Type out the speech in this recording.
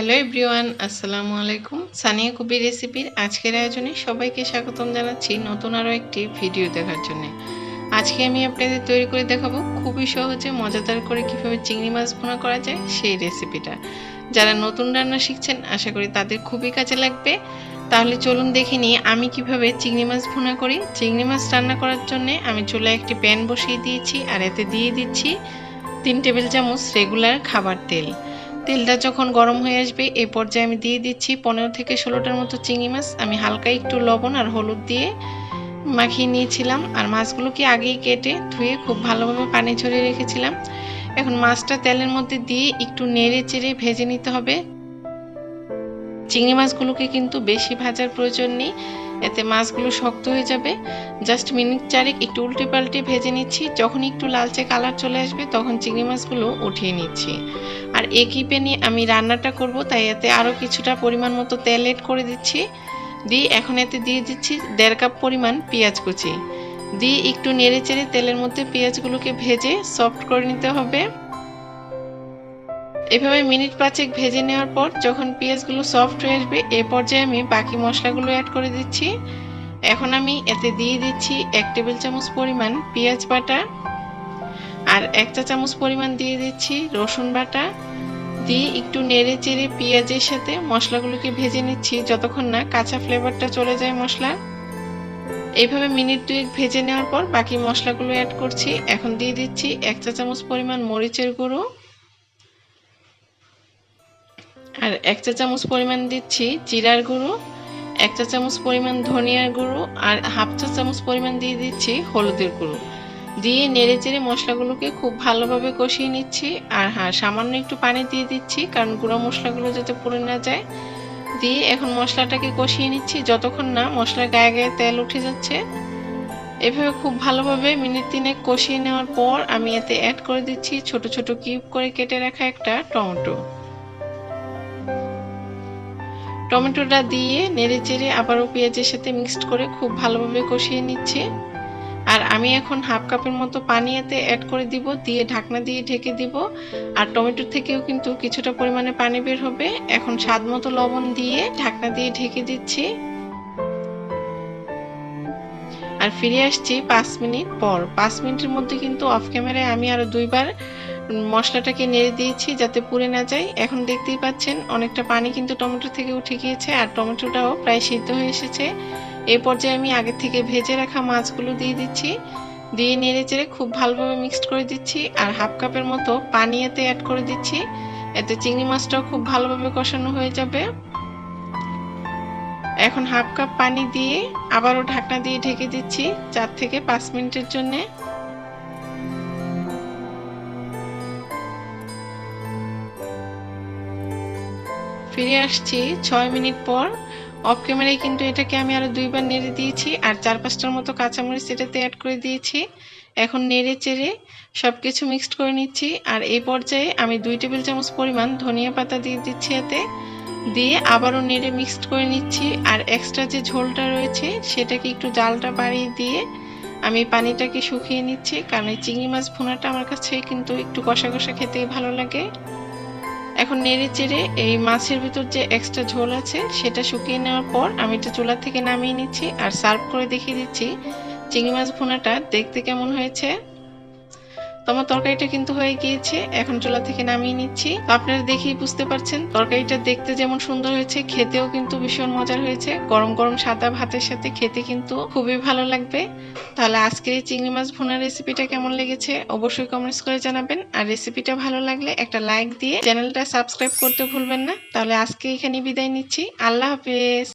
Hello everyone, আসসালামু আলাইকুম। সানিয়া কুবি রেসিপির আজকের আয়োজনে সবাইকে স্বাগতম জানাচ্ছি নতুন আরও একটি ভিডিও দেখার জন্য। আজকে আমি আপনাদের তৈরি করে দেখাবো খুবই সহজে মজাদার করে কীভাবে চিংড়ি মাছ ভুনা করা যায় সেই রেসিপিটা। যারা নতুন রান্না শিখছেন, আশা করি তাদের খুবই কাজে লাগবে। তাহলে চলুন দেখে নিই আমি কীভাবে চিংড়ি মাছ ভুনা করি। চিংড়ি মাছ রান্না করার জন্য আমি চুলায় একটি প্যান বসিয়ে দিয়েছি আর এতে দিয়ে দিচ্ছি তিন টেবিল চামচ রেগুলার খাবার তেল। তেলটা যখন গরম হয়ে আসবে এই পর্যায়ে আমি দিয়ে দিচ্ছি পনেরো থেকে ষোলোটার মতো চিংড়ি মাছ। আমি হালকা একটু লবণ আর হলুদ দিয়ে মাখিয়ে নিয়েছিলাম। আর মাছগুলোকে আগেই কেটে ধুয়ে খুব ভালোভাবে পানি ঝরিয়ে রেখেছিলাম। এখন মাছটা তেলের মধ্যে দিয়ে একটু নেড়ে চেড়ে ভেজে নিতে হবে। চিংড়ি মাছগুলোকে কিন্তু বেশি ভাজার প্রয়োজন নেই। এতে মাছগুলো শক্ত হয়ে যাবে। জাস্ট মিনিট চারেক একটু উল্টে পাল্টে ভেজে নিচ্ছি। যখন একটু লালচে কালার চলে আসবে, তখন চিংড়ি মাছগুলো উঠিয়ে নিচ্ছি। আর একই প্যানে আমি রান্নাটা করব, তাই এতে আরও কিছুটা পরিমাণ মতো তেল এড করে দিচ্ছি। দিয়ে এখন এতে দিয়ে দিচ্ছি দেড় কাপ পরিমাণ পেঁয়াজ কুচি। দিয়ে একটু নেড়ে চেড়ে তেলের মধ্যে পেঁয়াজগুলোকে ভেজে সফট করে নিতে হবে। এভাবে মিনিট পাঁচেক ভেজে নেওয়ার পর যখন পেঁয়াজগুলো সফট হয়ে আসবে, এ পর্যায়ে আমি বাকি মশলাগুলো অ্যাড করে দিচ্ছি। এখন আমি এতে দিয়ে দিচ্ছি এক টেবিল চামচ পরিমাণ পেঁয়াজ বাটা আর এক চা চামচ পরিমাণ দিয়ে দিচ্ছি রসুন বাটা। দিয়ে একটু নেড়ে চেড়ে পেঁয়াজের সাথে মশলাগুলোকে ভেজে নিচ্ছি যতক্ষণ না কাঁচা ফ্লেভারটা চলে যায় মশলা। এইভাবে মিনিট দুয়েক ভেজে নেওয়ার পর বাকি মশলাগুলো অ্যাড করছি। এখন দিয়ে দিচ্ছি এক চা চামচ পরিমাণ মরিচের গুঁড়ো। আর এক চা চামচ পরিমাণ দিচ্ছি জিরার গুঁড়ো, এক চা চামচ পরিমাণ ধনিয়ার গুঁড়ো আর হাফ চা চামচ পরিমাণ দিয়ে দিচ্ছি হলুদের গুঁড়ো। দিয়ে নেড়ে চেড়ে মশলাগুলোকে খুব ভালোভাবে কষিয়ে নিচ্ছি আর হ্যাঁ সামান্য একটু পানি দিয়ে দিচ্ছি কারণ গুঁড়ো মশলাগুলো যাতে পুড়ে না যায়। দিয়ে এখন মশলাটাকে কষিয়ে নিচ্ছি যতক্ষণ না মশলার গায়ে গায়ে তেল উঠে যাচ্ছে। এভাবে খুব ভালোভাবে মিনিট তিনেক কষিয়ে নেওয়ার পর আমি এতে অ্যাড করে দিচ্ছি ছোট ছোট কিউব করে কেটে রাখা একটা টমেটো। টমেটোটা দিয়ে নেড়ে চেড়ে আবারও পেঁয়াজের সাথে মিক্সড করে খুব ভালোভাবে কষিয়ে নিচ্ছি। আর আমি এখন হাফ কাপের মতো পানি এতে অ্যাড করে দিব, দিয়ে ঢাকনা দিয়ে ঢেকে দিব। আর টমেটোর থেকেও কিন্তু কিছুটা পরিমাণে পানি বের হবে। এখন স্বাদ মতো লবণ দিয়ে ঢাকনা দিয়ে ঢেকে দিচ্ছি। আর ফিরে আসছি পাঁচ মিনিট পর। পাঁচ মিনিটের মধ্যে কিন্তু অফ ক্যামেরায় আমি আরও দুইবার মশলাটাকে নেড়ে দিয়েছি যাতে পুড়ে না যায়। এখন দেখতেই পাচ্ছেন, অনেকটা পানি কিন্তু টমেটো থেকে উঠে গিয়েছে আর টমেটোটাও প্রায় সিদ্ধ হয়ে এসেছে। এই পর্যায়ে আমি আগে থেকে ভেজে রাখা মাছগুলো দিয়ে দিচ্ছি। দিয়ে নেড়ে চেড়ে খুব ভালোভাবে মিক্সড করে দিচ্ছি আর হাফ কাপের মতো পানি এতে অ্যাড করে দিচ্ছি। এতে চিংড়ি মাছটাও খুব ভালোভাবে কষানো হয়ে যাবে। এখন হাফ কাপ পানি দিয়ে আবারও ঢাকনা দিয়ে ঢেকে দিচ্ছি চার থেকে পাঁচ মিনিটের জন্যে। ফিরে আসছি ছয় মিনিট পর। অফ ক্যামেরায় কিন্তু এটাকে আমি আরও দুইবার নেড়ে দিয়েছি, আর চার পাঁচটার মতো কাঁচামরিচ এটাতে অ্যাড করে দিয়েছি। এখন নেড়ে চেড়ে সব কিছু মিক্সড করে নিচ্ছি, আর এই পর্যায়ে আমি দুই টেবিল চামচ পরিমাণ ধনিয়া পাতা দিয়ে দিচ্ছি এতে। দিয়ে আবারও নেড়ে মিক্সড করে নিচ্ছি, আর এক্সট্রা যে ঝোলটা রয়েছে সেটাকে একটু জালটা বাড়িয়ে দিয়ে আমি পানিটাকে শুকিয়ে নিচ্ছি, কারণ এই চিংড়ি মাছ ভুনাটা আমার কাছে কিন্তু একটু কষা কষা খেতেই ভালো লাগে। এখন নেড়ে চেড়ে এই মাছের ভিতর যে এক্সট্রা ঝোল আছে, সেটা শুকিয়ে নেওয়ার পর আমি এটা চুলা থেকে নামিয়ে নিচ্ছি আর সার্ভ করে দেখিয়ে দিচ্ছি। চিংড়ি মাছ ভুনাটা দেখতে কেমন হয়েছে? তোমার তরকারিটা কিন্তু হয়ে গিয়েছে, এখন চুলা থেকে নামিয়ে নিচ্ছি। আপনারা দেখেই বুঝতে পারছেন, তরকারিটা দেখতে যেমন সুন্দর হয়েছে, খেতেও কিন্তু ভীষণ মজার হয়েছে। গরম গরম সাদা ভাতের সাথে খেতে কিন্তু খুবই ভালো লাগবে। তাহলে আজকের এই চিংড়ি মাছ ভুনা রেসিপিটা কেমন লেগেছে অবশ্যই কমেন্টস করে জানাবেন। আর রেসিপিটা ভালো লাগলে একটা লাইক দিয়ে চ্যানেলটা সাবস্ক্রাইব করতে ভুলবেন না। তাহলে আজকে এখানে বিদায় নিচ্ছি। আল্লাহ হাফেজ।